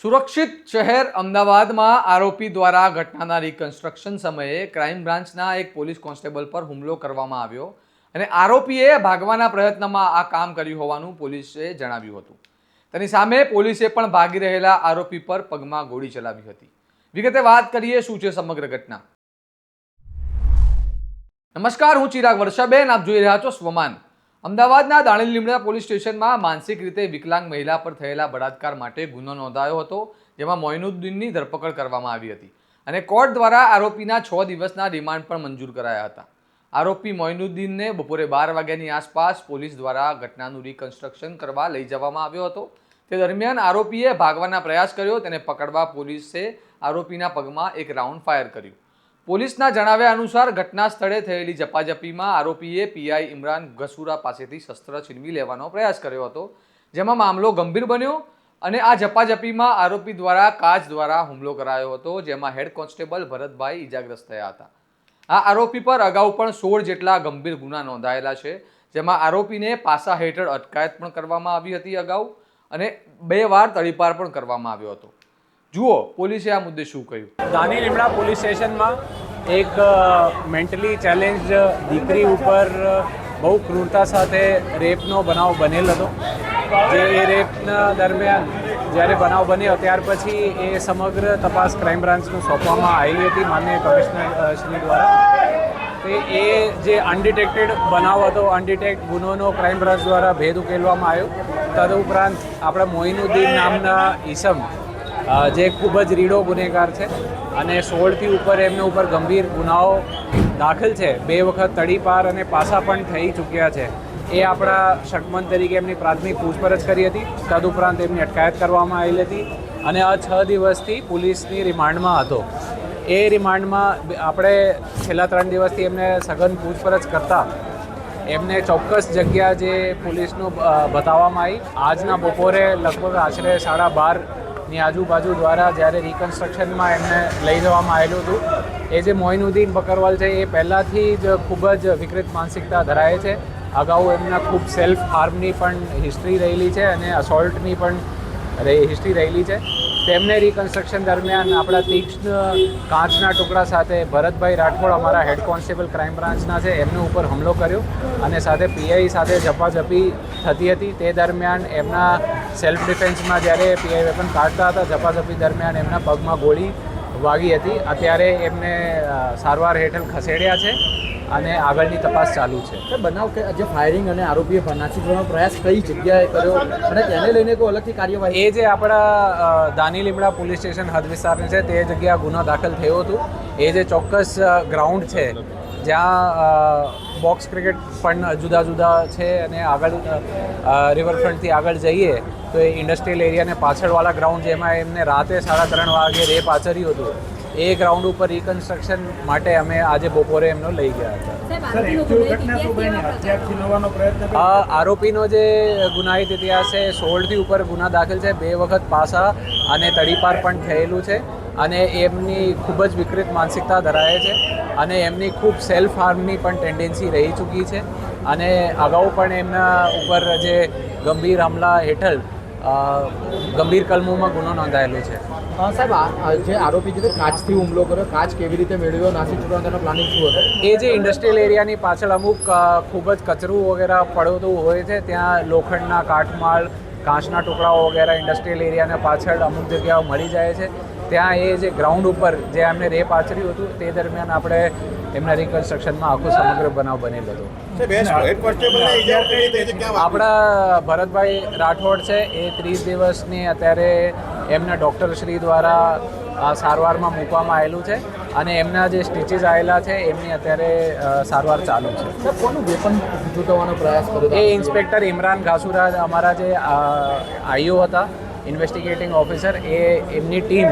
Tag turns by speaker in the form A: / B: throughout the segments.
A: સુરક્ષિત શહેર અમદાવાદમાં આરોપી દ્વારા ઘટનાના રિકન્સ્ટ્રક્શન સમયે ક્રાઇમ બ્રાન્ચના એક પોલીસ કોન્સ્ટેબલ પર હુમલો કરવામાં આવ્યો અને આરોપીએ ભાગવાના પ્રયત્નમાં આ કામ કર્યું હોવાનું પોલીસે જણાવ્યું હતું. તેની સામે પોલીસે પણ ભાગી રહેલા આરોપી પર પગમાં ગોળી ચલાવી હતી. વિગતે વાત કરીએ શું છે સમગ્ર ઘટના. નમસ્કાર, હું ચિરાગ વર્ષાબેન, આપ જોઈ રહ્યા છો સ્વમાન. અમદાવાદના દાણી લીમડા પોલીસ સ્ટેશનમાં માનસિક રીતે વિકલાંગ મહિલા પર થયેલા બળાત્કાર માટે ગુનો નોંધાયો હતો, જેમાં મોઇનુદ્દીનની ધરપકડ કરવામાં આવી હતી અને કોર્ટ દ્વારા આરોપીના છ દિવસના રિમાન્ડ પણ મંજૂર કરાયા હતા. આરોપી મોઇનુદ્દીનને બપોરે બાર વાગ્યાની આસપાસ પોલીસ દ્વારા ઘટનાનું રિકન્સ્ટ્રક્શન કરવા લઈ જવામાં આવ્યો હતો. તે દરમિયાન આરોપીએ ભાગવાના પ્રયાસ કર્યો, તેને પકડવા પોલીસે આરોપીના પગમાં એક રાઉન્ડ ફાયર કર્યું. પોલીસના જણાવ્યા અનુસાર ઘટના સ્થળે થયેલી ઝપાઝપીમાં આરોપીએ પીઆઈ ઇમરાન ગસુરા પાસેથી શસ્ત્ર છીનવી લેવાનો પ્રયાસ કર્યો હતો, જેમાં મામલો ગંભીર બન્યો અને આ ઝપાઝપીમાં આરોપી દ્વારા કાચ દ્વારા હુમલો કરાયો હતો, જેમાં હેડ કોન્સ્ટેબલ ભરતભાઈ ઇજાગ્રસ્ત થયા હતા. આ આરોપી પર અગાઉ પણ સોળ જેટલા ગંભીર ગુના નોંધાયેલા છે, જેમાં આરોપીને પાસા હેઠળ અટકાયત પણ કરવામાં આવી હતી અગાઉ અને બે વાર તડીપાર પણ કરવામાં આવ્યો હતો. જુઓ, પોલીસે આ મુદ્દે શું કહ્યું?
B: દાની લીમડા પોલીસ સ્ટેશનમાં એક મેન્ટલી ચેલેન્જ દીકરી ઉપર બહુ ક્રૂરતા સાથે રેપનો બનાવ બનેલ હતો. જે એ રેપના દરમિયાન જ્યારે બનાવ બન્યો, ત્યાર પછી એ સમગ્ર તપાસ ક્રાઇમ બ્રાન્ચને સોંપવામાં આવેલી હતી માન્ય કમિશનર શ્રી દ્વારા. તે એ જે અનડિટેક્ટેડ બનાવ હતો અનડિટેક્ટ ગુનોનો ક્રાઇમ બ્રાન્ચ દ્વારા ભેદ ઉકેલવામાં આવ્યો. તદુપરાંત આપણા મોઇનુદ્દીન નામના ઈસમ જે ખૂબ જ રીડો ગુનેગાર છે અને સોળથી ઉપર એમના ઉપર ગંભીર ગુનાઓ દાખલ છે. બે વખત તડીપાર અને પાસા પણ થઈ ચૂક્યા છે. એ આપણા શકમન તરીકે એમની પ્રાથમિક પૂછપરછ કરી હતી. તદુપરાંત એમની અટકાયત કરવામાં આવેલી હતી અને આ છ દિવસથી પોલીસની રિમાન્ડમાં હતો. એ રિમાન્ડમાં આપણે છેલ્લા ત્રણ દિવસથી એમને સઘન પૂછપરછ કરતા એમને ચોક્કસ જગ્યા જે પોલીસનું બતાવવામાં આવી. આજના બપોરે લગભગ આશરે સાડા બારની આજુબાજુ દ્વારા જ્યારે રિકન્સ્ટ્રક્શનમાં એમને લઈ જવામાં આવેલું હતું, એ જે મોઇનુદ્દીન બકરવાલ છે, એ પહેલાંથી જ ખૂબ જ વિકૃત માનસિકતા ધરાવે છે. અગાઉ એમના ખૂબ સેલ્ફ હાર્મની પણ હિસ્ટ્રી રહેલી છે અને અસોલ્ટની પણ હિસ્ટ્રી રહેલી છે. તેમને રિકન્સ્ટ્રક્શન દરમિયાન આપણા તીક્ષ્ણ કાચના ટુકડા સાથે ભરતભાઈ રાઠોડ અમારા હેડ કોન્સ્ટેબલ ક્રાઇમ બ્રાન્ચના છે, એમને ઉપર હુમલો કર્યો અને સાથે પીઆઈ સાથે ઝપાઝપી થતી હતી. તે દરમિયાન એમના સેલ્ફ ડિફેન્સમાં જ્યારે પીઆઈ વેપન કાઢતા હતા, ઝપાઝપી દરમિયાન એમના પગમાં ગોળી વાગી હતી. અત્યારે એમને સારવાર હેઠળ ખસેડ્યા છે. અને આગળની તપાસ ચાલુ છે.
C: બનાવ કે જે ફાયરિંગ અને આરોપીએ નાસી કરવાનો પ્રયાસ કઈ જગ્યાએ કર્યો અને તેને લઈને કોઈ અલગથી કાર્યવાહી?
B: એ જે આપણા દાની લીમડા પોલીસ સ્ટેશન હદ વિસ્તારની છે તે જગ્યા ગુનો દાખલ થયો હતો. એ જે ચોક્કસ ગ્રાઉન્ડ છે જ્યાં બોક્સ ક્રિકેટ પણ જુદા જુદા છે અને આગળ રિવરફ્રન્ટથી આગળ જઈએ તો એ ઇન્ડસ્ટ્રીયલ એરિયાને પાછળવાળા ગ્રાઉન્ડ જેમાં એમને રાતે સાડા ત્રણ વાગે રેપ આચર્યું હતું. એ ગ્રાઉન્ડ ઉપર રિકન્સ્ટ્રક્શન માટે અમે આજે બપોરે એમનો લઈ ગયા હતા.
D: આરોપીનો
B: જે ગુનાહિત ઇતિહાસ છે સોળથી ઉપર ગુના દાખલ છે બે વખત પાસા અને તડીપાર પણ થયેલું છે અને એમની ખૂબ જ વિકૃત માનસિકતા ધરાવે છે અને એમની ખૂબ સેલ્ફ હાર્મની પણ ટેન્ડન્સી રહી ચૂકી છે અને અગાઉ પણ એમના ઉપર જે ગંભીર હમલા હેઠળ ગંભીર કલમોમાં ગુનો નોંધાયેલો છે.
C: સાહેબ જે આરોપી તે કાચથી હુમલો કર્યો. કાચ કેવી રીતે મેળવ્યો? નાસી છૂટવાનો તેનો પ્લાનિંગ શું હતો?
B: એ જે ઇન્ડસ્ટ્રીયલ એરિયાની પાછળ અમુક ખૂબ જ કચરું વગેરે પડતું હોય છે ત્યાં લોખંડના કાટમાળ કાચના ટુકડાઓ વગેરે ઇન્ડસ્ટ્રીયલ એરિયાના પાછળ અમુક જગ્યાઓ મળી જાય છે. ત્યાં એ જે ગ્રાઉન્ડ ઉપર જે એમને રેપ આચર્યું હતું તે દરમિયાન આપણે એમના રિકન્સ્ટ્રક્શનમાં આખો સમગ્ર બનાવ બનેલો હતો. આપણા ભરતભાઈ રાઠોડ છે એ ત્રીસ દિવસની અત્યારે એમના ડૉક્ટર શ્રી દ્વારા સારવારમાં મૂકવામાં આવેલું છે અને એમના જે સ્ટીચીસ આવેલા છે એમની અત્યારે સારવાર ચાલુ છે.
C: કોનું વેપન જૂટવવાનો પ્રયાસ કર્યો
B: એ ઇન્સ્પેક્ટર ઇમરાન ઘાસુરા અમારા જે આઈઓ હતા ઇન્વેસ્ટિગેટિંગ ઓફિસર એ એમની ટીમ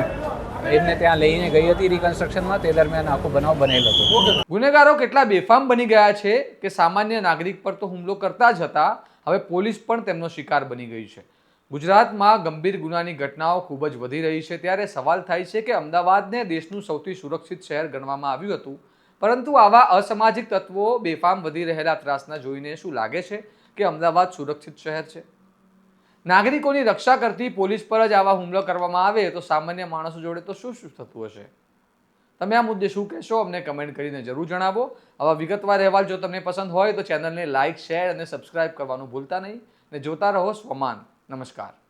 B: એમને ત્યાં લઈને ગઈ હતી રિકન્સ્ટ્રક્શનમાં તે દરમિયાન આખો બનાવ બનેલો હતો.
A: ગુનેગારો કેટલા બેફામ બની ગયા છે કે સામાન્ય નાગરિક પર તો હુમલો કરતા જ હતા, હવે પોલીસ પણ તેમનો શિકાર બની ગઈ છે. ગુજરાતમાં ગંભીર ગુનાની ઘટનાઓ ખૂબ જ વધી રહી છે. ત્યારે સવાલ થાય છે કે અમદાવાદને દેશનું સૌથી સુરક્ષિત શહેર ગણવામાં આવ્યું હતું. પરંતુ આવા અસામાજિક તત્વો બેફામ વધી રહેલા ત્રાસના જોઈને શું લાગે છે કે અમદાવાદ સુરક્ષિત શહેર છે? નાગરિકોની રક્ષા કરતી પોલીસ પર જ આવા હુમલો કરવામાં આવે તો સામાન્ય માણસો જોડે તો શું શું થતું હશે? તમે આ મુદ્દે શું કહેશો? અમને કમેન્ટ કરીને જરૂર જણાવો. આવા વિગતવાર અહેવાલ જો તમને પસંદ હોય તો ચેનલને લાઇક શેર અને સબસ્ક્રાઇબ કરવાનું ભૂલતા નહીં. ને જોતા રહો સ્વમાન. નમસ્કાર.